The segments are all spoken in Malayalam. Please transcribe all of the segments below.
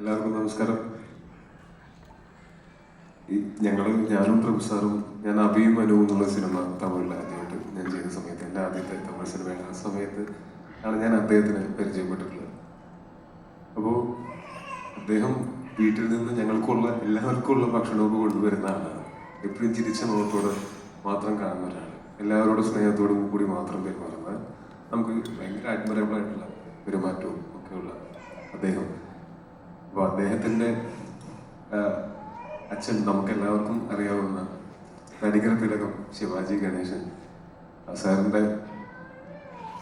എല്ലാവർക്കും നമസ്കാരം. ഈ ഞങ്ങൾ ഞാനും പ്രഭു സാറും ഞാൻ അഭിയും അനുവും എന്നുള്ള സിനിമ തമിഴിൽ ആദ്യമായിട്ട് ഞാൻ ചെയ്ത സമയത്ത് എന്റെ ആദ്യത്തെ തമിഴ് സിനിമയാണ്. ആ സമയത്ത് ആണ് ഞാൻ അദ്ദേഹത്തിന് പരിചയപ്പെട്ടിട്ടുള്ളത്. അപ്പോൾ അദ്ദേഹം വീട്ടിൽ നിന്ന് ഞങ്ങൾക്കുള്ള എല്ലാവർക്കുള്ള ഭക്ഷണമൊക്കെ കൊണ്ടുവരുന്ന ആളാണ്. എപ്പോഴും ചിരിച്ച മുഖത്തോട് മാത്രം കാണുന്ന ഒരാൾ എല്ലാവരോടും സ്നേഹത്തോടും കൂടി മാത്രം പെരുമാറുന്ന നമുക്ക് ഭയങ്കര അഡ്മറബിൾ ആയിട്ടുള്ള പെരുമാറ്റവും ഒക്കെയുള്ള അദ്ദേഹം. അപ്പോൾ അദ്ദേഹത്തിന്റെ അച്ഛൻ നമുക്ക് എല്ലാവർക്കും അറിയാവുന്ന നടികര തിലകം ശിവാജി ഗണേശൻ. സാറിന്റെ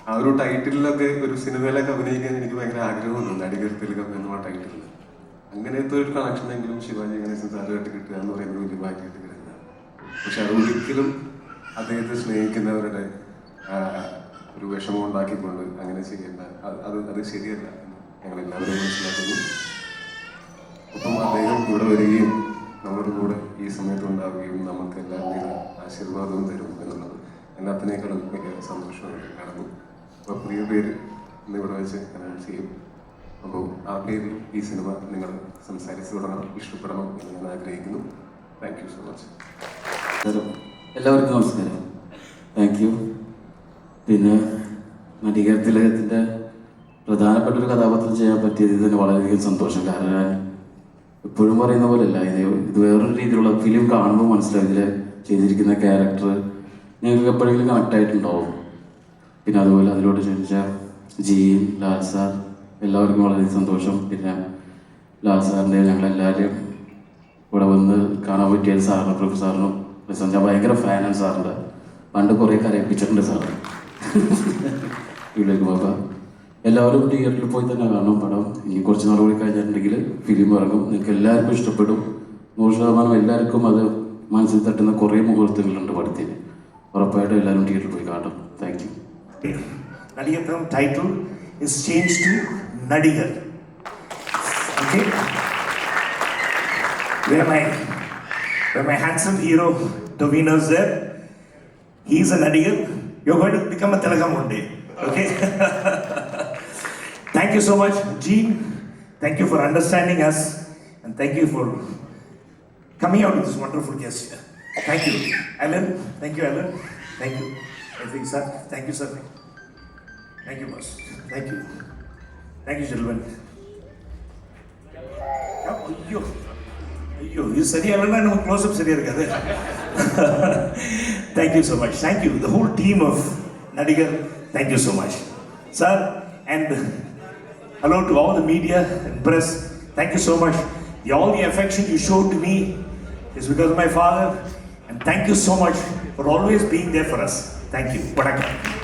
ആ ഒരു ടൈറ്റിലൊക്കെ ഒരു സിനിമയിലൊക്കെ അഭിനയിക്കാൻ എനിക്ക് ഭയങ്കര ആഗ്രഹമുണ്ട് നടികർ തിലകം എന്നുള്ള ടൈറ്റിൽ അങ്ങനത്തെ ഒരു കണക്ഷനെങ്കിലും ശിവാജി ഗണേശൻ സാറുമായിട്ട് കിട്ടുക എന്ന് പറയുന്നത് വലിയ ഭാഗ്യമായിട്ട് കിട്ടുന്നതാണ് പക്ഷെ അത് ഒരിക്കലും അദ്ദേഹത്തെ സ്നേഹിക്കുന്നവരുടെ ഒരു വിഷമം ഉണ്ടാക്കിക്കൊണ്ട് അങ്ങനെ ചെയ്യേണ്ട അത് അത് ശരിയല്ല ഞങ്ങൾ എല്ലാവരും മനസ്സിലാക്കുന്നു. ഇവിടെ വരികയും നമ്മുടെ കൂടെ ഈ സമയത്ത് ഉണ്ടാവുകയും നമുക്ക് എല്ലാവരും ആശീർവാദവും തരും എന്നുള്ളത് എല്ലാത്തിനേക്കാളും വലിയ സന്തോഷമായിട്ട് കാണുന്നു. അപ്പോൾ പ്രിയ പേര് ഇന്ന് ഇവിടെ വെച്ച് അനൗൺസ് ചെയ്യും. അപ്പോൾ ആ പേരിൽ ഈ സിനിമ നിങ്ങൾ സംസാരിച്ചു തുടങ്ങണം ഇഷ്ടപ്പെടണം എന്ന് ഞാൻ ആഗ്രഹിക്കുന്നു. താങ്ക് യു സോ മച്ച് എല്ലാവർക്കും നമസ്കാരം. താങ്ക് യു പിന്നെ നടികർ തിലകത്തിന്റെ പ്രധാനപ്പെട്ട ഒരു കഥാപാത്രം ചെയ്യാൻ പറ്റിയത് ഇതിന് വളരെയധികം സന്തോഷം. കാരണം എപ്പോഴും പറയുന്ന പോലെ അല്ല ഇത് ഇത് വേറൊരു രീതിയിലുള്ള ഫിലിം കാണുമ്പോൾ മനസ്സിലാവും ഇതിൽ ചെയ്തിരിക്കുന്ന ക്യാരക്ടർ ഞങ്ങൾക്ക് എപ്പോഴെങ്കിലും കണക്ട് ആയിട്ടുണ്ടാവും. പിന്നെ അതുപോലെ അതിലോട്ട് ക്ഷണിച്ച ജീൻ ലാൽ സാർ എല്ലാവർക്കും വളരെ സന്തോഷം. പിന്നെ ലാൽ സാറിന്റെ ഞങ്ങളെല്ലാവരും ഇവിടെ വന്ന് കാണാൻ പറ്റിയ സാറിനും പ്രഭു സാറിനും. ഞാൻ ഭയങ്കര ഫാനാണ് സാറിന്റെ. പണ്ട് കുറേ കരയിപ്പിച്ചിട്ടുണ്ട് സാറ്. വീട്ടിലേക്ക് പോകാം. എല്ലാവരും തിയേറ്ററിൽ പോയി തന്നെ കാണണം പടം ഇനി കുറച്ച് നാൾ കൂടി കഴിഞ്ഞിട്ടുണ്ടെങ്കിൽ ഫിലിം ഇറങ്ങും നിങ്ങൾക്ക് എല്ലാവർക്കും ഇഷ്ടപ്പെടും നൂറ് ശതമാനം എല്ലാവർക്കും അത് മനസ്സിൽ തട്ടുന്ന കുറേ മുഹൂർത്തങ്ങളുണ്ട് പടത്തിൽ ഉറപ്പായിട്ടും എല്ലാവരും തിയേറ്ററിൽ പോയി കാണണം thank you Nadigar. Okay? Where my where my handsome hero Tovino is there, he's a Nadigal. You're going to become a Telagam one day. Okay? thank you so much, Gene. Thank you for understanding us and thank you for coming out with this wonderful guest here. Thank you. Alan, thank you, Alan. Thank you. I think, sir. Thank you, sir. Thank you, boss. Thank you. Thank you, gentlemen. ஐயோ ஐயோ இது சரியா இல்லைன்னா நம்ம க்ளோஸ்அப் சரியா இருக்காது thank you so much thank you the whole team of நடிகர் thank you so much sir and Hello to all the media and press. Thank you so much. The, all the affection you showed to me is because of my father. And thank you so much for always being there for us. Thank you. Vanakkam.